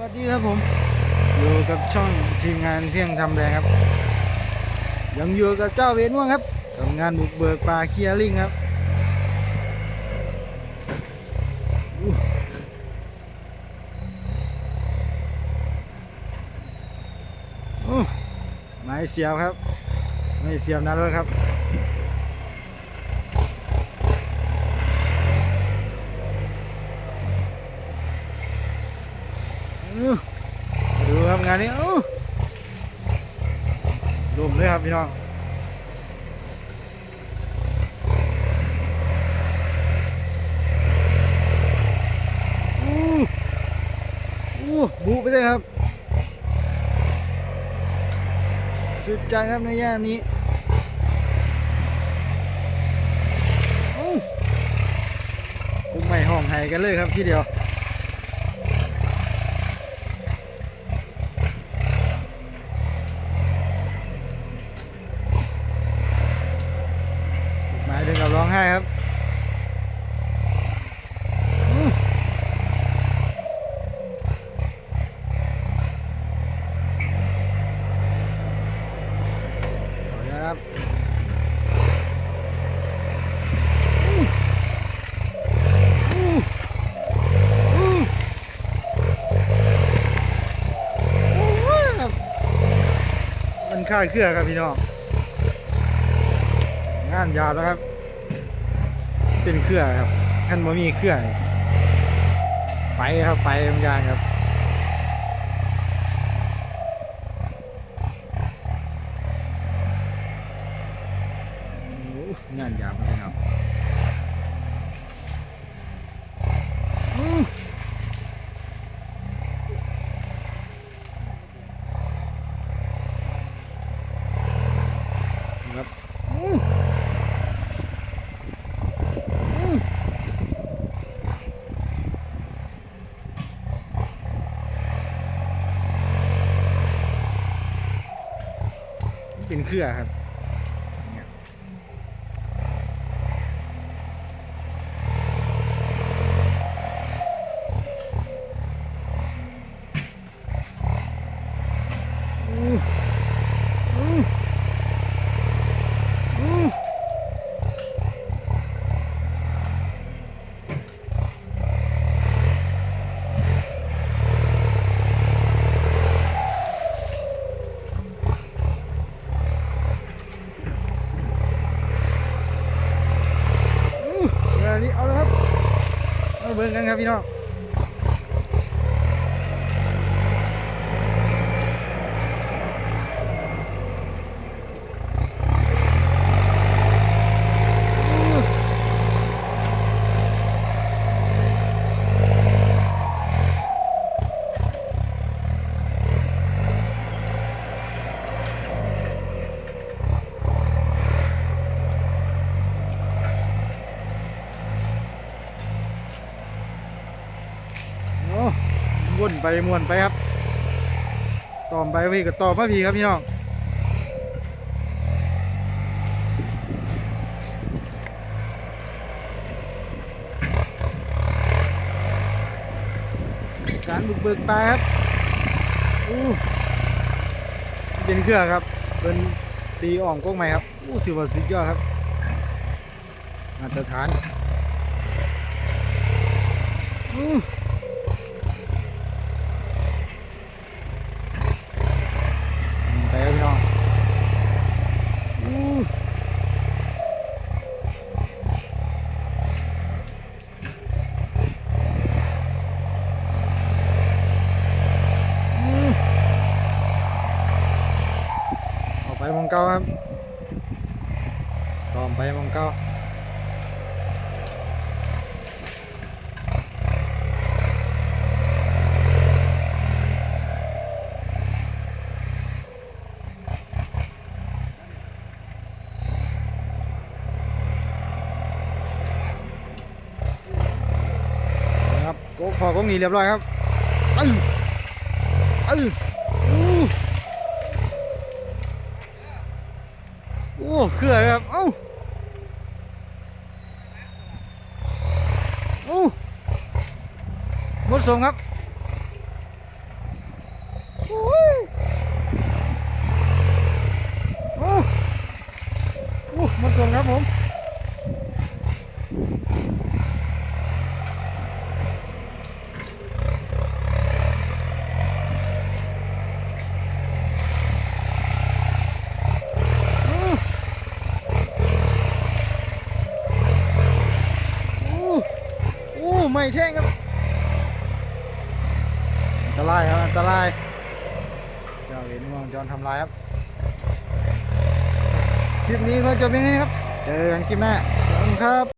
วัสดีครับผม อยู่กับช่องทีมงานเที่ยงทำแรงครับ ยังอยู่กับเจ้าเวนม่วงครับทำงานบุกเบิกป่าเคียร์ลิงครับอู้หูไม้เสียบครับ ไม่เสียบนานแล้วครับ ดูครับงานนี้รวมเลยครับพี่น้องอู้อู้บุไปเลยครับ สุดใจครับในย่ามนี้อู้คุมไม่ห้องไห้กันเลยครับทีเดียว หมายถึงกับร้องไห้ครับอื้อขออนุญาตครับอื้ออื้ออื้อโอ้ยครับมัน ค่าเครือครับพี่น้องงานยาวแล้วครับ เป็นเครือครับท่านบ่มีเครือไปครับไปเหมือนกันครับโอ้งานยาวครับพี่น้องอื้อครับอื้อ เป็นเครือครับเนี่ยอู้อู้อู้อู้เวลานี้เอาแล้วครับ เบิ่งกันครับพี่น้องอู้โอ้วน ไปมวนไปครับตอมไปพี่ก็ตอมมาพี่ครับพี่น้องการบุกเบิกไปครับอู้เป็นเครือครับเป็นตีอ่องก้งใหม่ครับอู้ถือว่าสุดยอดครับมาตรฐานอู้ไปครับพี่น้องอู้อู้ออกไป มองเก้าครับตอมไปมองเก้านะครับโกพอก็หนีเรียบร้อยครับเอ้ยเอ้อ โอ้เครือครับ เอ้าโอ้หมดส่งครับโอ้โอ้มันส่งครับผม อู้ไม่แท่งครับอันตรายครับอันตรายเจ้าเห็นมองจอนทำลายครับคลิปนี้ก็จบเพียงนี้ครับ เจอกันคลิปหน้าครับ